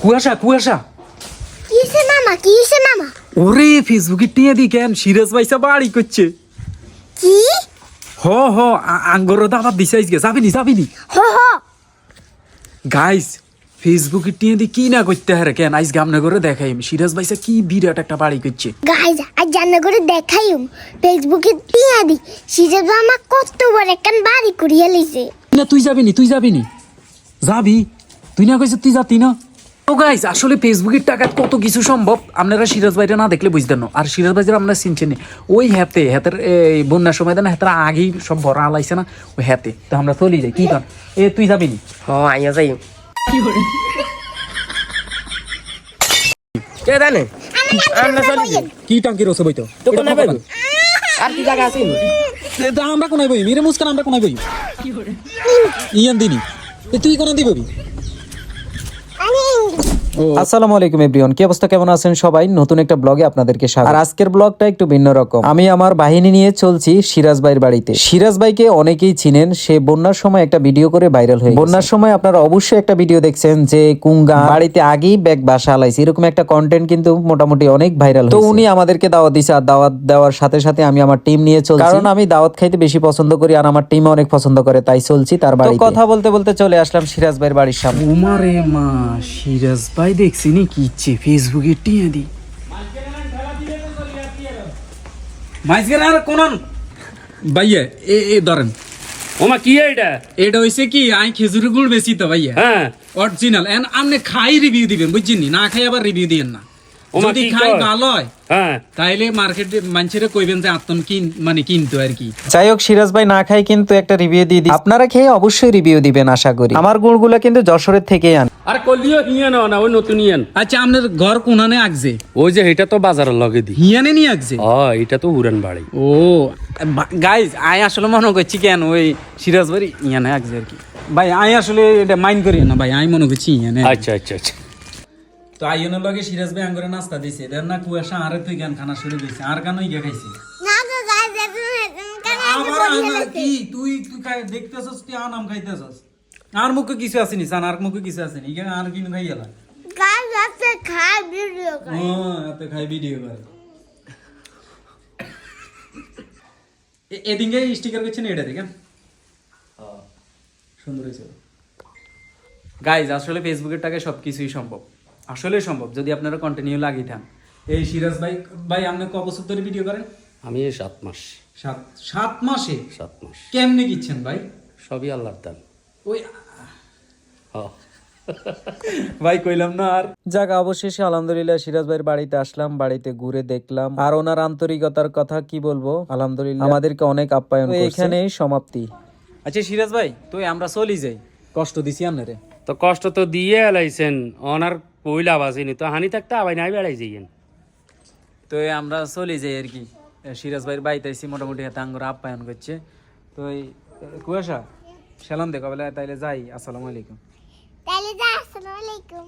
কুয়াশা কুয়াশা। কিসে মামা? কিসে মামা? ওরে ফেসবুকে টিয়া দি কেন? সিরাজ ভাইসা বাড়ি করছে। কি? হ হ আঙ্গর দাবাত দিছে আজকে। যাবিনি যাবিনি। হো হো। গাইস ফেসবুকে টিয়া দি কি না করতে হারে কেন? আইস গামনা করে দেখাই সিরাজ ভাইসা কি বিরাট একটা বাড়ি করছে। গাইজ আজ জানা করে দেখাইম ফেসবুকে টিয়া দি। সিজে মামা কত বড় একখান বাড়ি করিয়া লইছে। না তুই যাবিনি তুই যাবিনি। যাবি। তুই না কইছিস তুই যাতি না? তো গাইস আসলে ফেসবুকের টাকা কত কিছু সম্ভব? আপনারা সিরাজ ভাইটা না দেখলে বুঝতেন না। আর সিরাজ ভাইজার আমরা চিনছেন ওই হ্যাতে হ্যাতের এই বন্যার সময় দেন হ্যাতের আগেই সব ভরা আলাইছে না ওই হ্যাতে তো আমরা চলি যাই কি কর? এ তুই যাবিনি হ আইয়া যাই। কে জানে? আমরা চলি কি টাঙ্কি রসে বইতো? তো কোনায় পাইব আর কি জায়গা আছে? আমরা কোনায় বই মেরে মুস্কান আমরা কোনায় বই ইয়ান দিনি। তুই কোনা দিবি? আসসালামু আলাইকুম এভরিওয়ান। কি অবস্থা? কেমন আছেন সবাই? নতুন একটা ব্লগে আপনাদেরকে স্বাগত। আর আজকের ব্লগটা একটু ভিন্ন রকম। আমি আমার বাহিনী নিয়ে চলছি সিরাজ ভাইয়ের বাড়িতে। সিরাজ ভাইকে অনেকেই চিনেন সে বন্যার সময় একটা ভিডিও করে ভাইরাল হয়ে বন্যার সময় আপনারা অবশ্যই একটা ভিডিও দেখছেন যে কুঙ্গা বাড়িতে আগেই ব্যাগ বাসা হালাইছে এরকম একটা কন্টেন্ট কিন্তু মোটামুটি অনেক ভাইরাল তো উনি আমাদেরকে দাওয়াত দিছে আর দাওয়াত দেওয়ার সাথে সাথে আমি আমার টিম নিয়ে চলছি। কারণ আমি দাওয়াত খাইতে বেশি পছন্দ করি আর আমার টিম অনেক পছন্দ করে তাই চলছি তার বাড়িতে। কথা বলতে বলতে চলে আসলাম সিরাজ ভাইয়ের বাড়ির সামনে। উমারে মা সিরাজ ভাই দেখছি নি কি ইচ্ছে ফেসবুকে টিয়া দি। মাইজগের আর কোন ভাইয়া এ এ ধরেন। ওমা কি এটা এটা হইছে কি আই খেজুর গুড় বেশি তো ভাইয়া। হ্যাঁ। অরিজিনাল এন্ড আপনি খাই রিভিউ দিবেন বুঝছেন না? খাই আবার রিভিউ দিবেন না। যদি খাই ভালো হয় হ্যাঁ। তাইলে মার্কেটে মানুষের কইবেন যে আত্মন কিন মানে কিনতো আর কি। যাই হোক সিরাজ ভাই না খাই কিন্তু একটা রিভিউ দিয়ে দিই আপনারা খেয়ে অবশ্যই রিভিউ দিবেন আশা করি। আমার গুড়গুলো কিন্তু যশোরের থেকেই আন। আর কলিও হিয়ান না ওই নতুন হিয়ান। আচ্ছা আপনার ঘর কোনানে আগছে ওই যে এটা তো বাজারের লগে দি। হিয়ানে নি আগছে ও এটা তো উড়ান বাড়ি। ও গাইজ আই আসলে মনে করছি কেন ওই সিরাজ বাড়ি ইয়ানে আগছে আর কি। ভাই আই আসলে এটা মাইন্ড করি না ভাই আই মনে করছি ইয়ানে আচ্ছা আচ্ছা আচ্ছা। তো আইনের লগে সিরাজ ভাই আঙ্গরে নাস্তা দিছে। দেন না কুয়াশা আরে তুই গান খানা শুরু দিছে আর কেন ইয়ে খাইছি? আনা কি? তুই তুই দেখতেছস তুই আনাম খাইতেছস? আর মুখে কিছু আসেনি সান আর মুখে কিছু আসেনি। ইকে আর কিনু খাই গেলা? গাইজ আছে খাই ভিডিও ও এত খাই ভিডিও করে। এদিকে স্টিকার করছেন এটা দেখেন সুন্দর হয়েছে। গাইজ আসলে ফেসবুকের টাকায় সব কিছুই সম্ভব। আসলে সম্ভব যদি আপনারা কন্টিনিউ লাগিয়ে থান এই সিরাজ ভাই ভাই আপনি ক বছর ধরে ভিডিও করেন? আমি এই সাত মাস। সাত সাত মাসে? সাত মাস। কেমনে কিচ্ছেন ভাই? সবই আল্লাহর দান। ওই ভাই কইলাম না আর। যাক অবশেষে আলহামদুলিল্লাহ সিরাজ ভাইয়ের বাড়িতে আসলাম বাড়িতে ঘুরে দেখলাম। আর ওনার আন্তরিকতার কথা কি বলব? আলহামদুলিল্লাহ। আমাদেরকে অনেক আপ্যায়ন এখানেই সমাপ্তি। আচ্ছা সিরাজ ভাই তুই আমরা চলি যাই। কষ্ট দিছি আপনারে। তো কষ্ট তো দিয়ে এলাইছেন। অনার লাভ আসেনি তো হানি থাকতে আবাই নাই বেড়াই যাইয়েন। তো আমরা চলে যাই আর কি। সিরাজ ভাইয়ের বাড়িতে আইসি মোটামুটি এত আঙ্গুর আপ্যায়ন করছে। তো এই কুয়াশা? সেলাম দেখো বলে তাইলে যাই আসসালামু আলাইকুম। তাইলে যাই আসসালামু আলাইকুম।